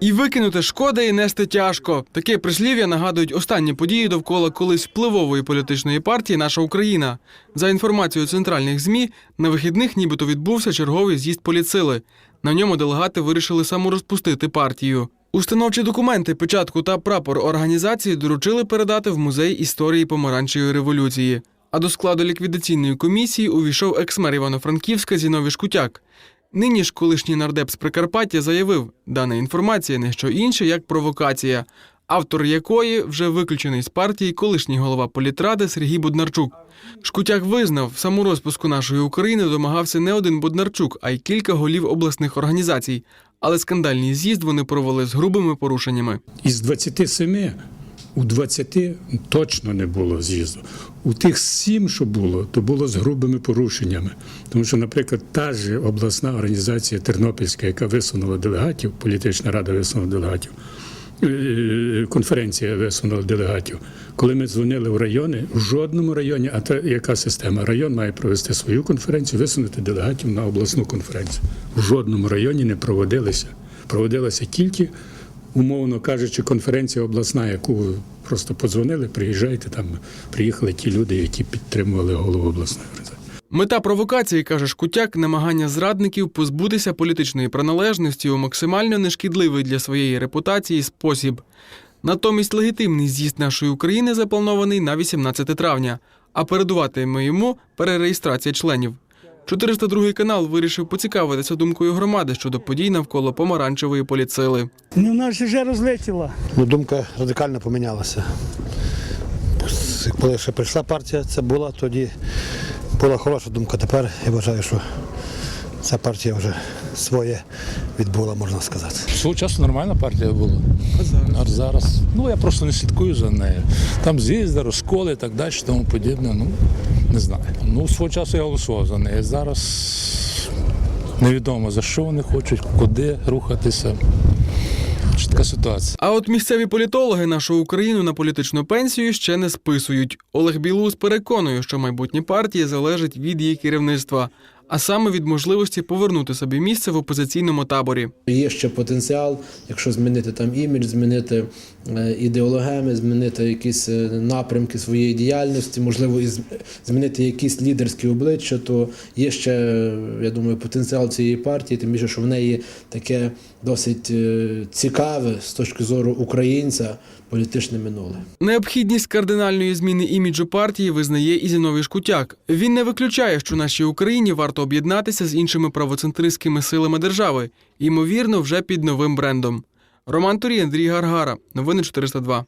І викинути шкода і нести тяжко. Таке прислів'я нагадують останні події довкола колись впливової політичної партії Наша Україна. За інформацією центральних змі, на вихідних нібито відбувся черговий з'їзд поліцили. На ньому делегати вирішили саморозпустити партію. Установчі документи, печатку та прапор організації доручили передати в музей історії помаранчевої революції. А до складу ліквідаційної комісії увійшов екс-мер Івано-Франківська Зіновій Шкутяк. Нині ж колишній нардеп з Прикарпаття заявив, дана інформація не що інше, як провокація, автор якої вже виключений з партії колишній голова політради Сергій Буднарчук. Шкутяк визнав, саморозпуску нашої України домагався не один Буднарчук, а й кілька голів обласних організацій. Але скандальний з'їзд вони провели з грубими порушеннями. Із 27 у 20 точно не було з'їзду. У тих сім, що було, то було з грубими порушеннями. Тому що, наприклад, та ж обласна організація Тернопільська, яка висунула делегатів, політична рада висунула делегатів, е, конференція висунула делегатів. Коли ми дзвонили в райони, в жодному районі, а та яка система? Район має провести свою конференцію, висунути делегатів на обласну конференцію. В жодному районі не проводилися. Проводилася тільки умовно кажучи, конференція обласна, яку просто подзвонили, приїжджайте там. Приїхали ті люди, які підтримували голову обласної організації. Мета провокації, каже Шкутяк, намагання зрадників позбутися політичної приналежності у максимально нешкідливий для своєї репутації спосіб. Натомість легітимний з'їзд нашої України запланований на 18 травня, а передуватиме йому перереєстрація членів. 402 канал вирішив поцікавитися думкою громади щодо подій навколо помаранчевої поліцили. Ну, вона ж вже розлетіла. Ну, думка радикально помінялася. Коли ще прийшла партія, це була, тоді була хороша думка. Тепер я вважаю, що ця партія вже своє відбула, можна сказати. Свого часу нормальна партія була. А зараз? Ну я просто не слідкую за нею. Там з'їзди, розколи і так далі, тому подібне. Ну не знаю. Ну, свого часу я голосував за неї. Зараз невідомо за що вони хочуть, куди рухатися. Така ситуація. А от місцеві політологи нашу Україну на політичну пенсію ще не списують. Олег Білус переконує, що майбутнє партії залежить від її керівництва, а саме від можливості повернути собі місце в опозиційному таборі. Є ще потенціал, якщо змінити там імідж, змінити е, ідеологеми, змінити якісь е, напрямки своєї діяльності, можливо, і змінити якісь лідерські обличчя, то є ще, е, я думаю, потенціал цієї партії, тим більше, що в неї таке досить цікаве з точки зору українця політичне минуле. Необхідність кардинальної зміни іміджу партії визнає і Зіновій Шкутяк. Він не виключає, що нашій Україні варто об'єднатися з іншими правоцентристськими силами держави, ймовірно, вже під новим брендом. Роман Турій, Андрій Гаргара. Новини 402.